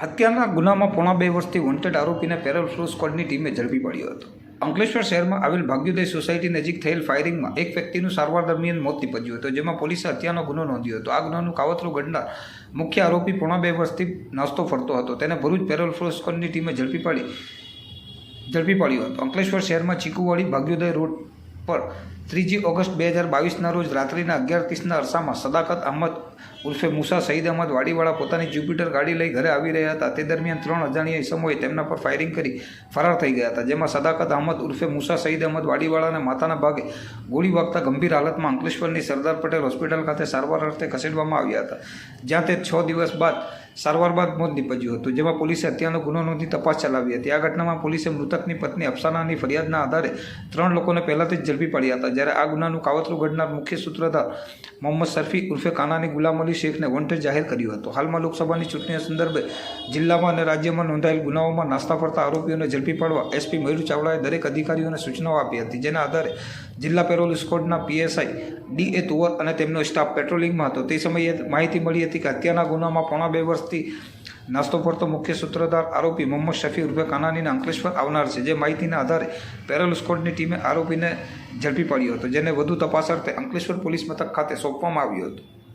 હત્યાના ગુનામાં પોણા બે વર્ષથી વોન્ટેડ આરોપીને પેરલ ફ્લો સ્કોડની ટીમે ઝડપી પાડ્યો હતો. અંકલેશ્વર શહેરમાં આવેલ ભાગ્યોદય સોસાયટી નજીક થયેલ ફાયરિંગમાં એક વ્યક્તિનું સારવાર દરમિયાન મોત નીપજ્યું હતું, જેમાં પોલીસે હત્યાનો ગુનો નોંધ્યો હતો. આ ગુનાનું કાવતરું ઘડનાર મુખ્ય આરોપી પોણા બે વર્ષથી નાસ્તો ફરતો હતો. તેને ભરૂચ પેરલ ફ્લો સ્કોડની ટીમે ઝડપી પાડી, ઝડપી પાડ્યો હતો. અંકલેશ્વર શહેરમાં ચીકુવાડી ભાગ્યોદય રોડ પર ત્રીજી ઓગસ્ટ બે હજાર બાવીસના રોજ રાત્રિના અગિયાર ત્રીસના અરસામાં સદાકત અહમદ ઉર્ફે મુસા સઈદ અહમદ વાડીવાળા પોતાની જ્યુપિટર ગાડી લઈ ઘરે આવી રહ્યા હતા. તે દરમિયાન ત્રણ અજાણ્યા ઇસમોએ તેમના પર ફાયરિંગ કરી ફરાર થઈ ગયા હતા, જેમાં સદાકત અહમદ ઉર્ફે મુસા સઈદ અહમદ વાડીવાળાને માથાના ભાગે ગોળી વાગતા ગંભીર હાલતમાં અંકલેશ્વરની સરદાર પટેલ હોસ્પિટલ ખાતે સારવાર અર્થે ખસેડવામાં આવ્યા હતા, જ્યાં તે છ દિવસ બાદ સારવાર બાદ મોત નીપજ્યું હતું, જેમાં પોલીસે હત્યાનો ગુનો નોંધી તપાસ ચલાવી હતી. આ ઘટનામાં પોલીસે મૃતકની પત્ની અફસાનાની ફરિયાદના આધારે ત્રણ લોકોને પહેલાથી જ ઝડપી પડ્યા હતા જ્યારે આ ગુનાનું કાવતરું ઘડનાર મુખ્ય સૂત્રધાર મોહમ્મદ શરફી ઉર્ફે કાનાની ગુલામ અલી શેખને વોન્ટેડ જાહેર કર્યું હતું. હાલમાં લોકસભાની ચૂંટણીના સંદર્ભે જિલ્લામાં અને રાજ્યમાં નોંધાયેલ ગુનાઓમાં નાસ્તા ફરતા આરોપીઓને ઝડપી પાડવા એસપી મયુર ચાવડાએ દરેક અધિકારીઓને સૂચનાઓ આપી હતી. જેના આધારે જિલ્લા પેરોલ સ્કોડના પીએસઆઈ ડી એ તુવર અને તેમનો સ્ટાફ પેટ્રોલિંગમાં હતો. તે સમયે માહિતી મળી હતી કે હત્યાના ગુનામાં પોણા બે વર્ષથી નાસ્તો ફરતો મુખ્ય સૂત્રધાર આરોપી મોહમ્મદ શફી ઉર્ફે કાનાનીના અંકલેશ્વર આવનાર છે. જે માહિતીના આધારે પેરલ સ્કોડની ટીમે આરોપીને ઝડપી પાડ્યો હતો, જેને વધુ તપાસ અર્થે અંકલેશ્વર પોલીસ મથક ખાતે સોંપવામાં આવ્યો હતો.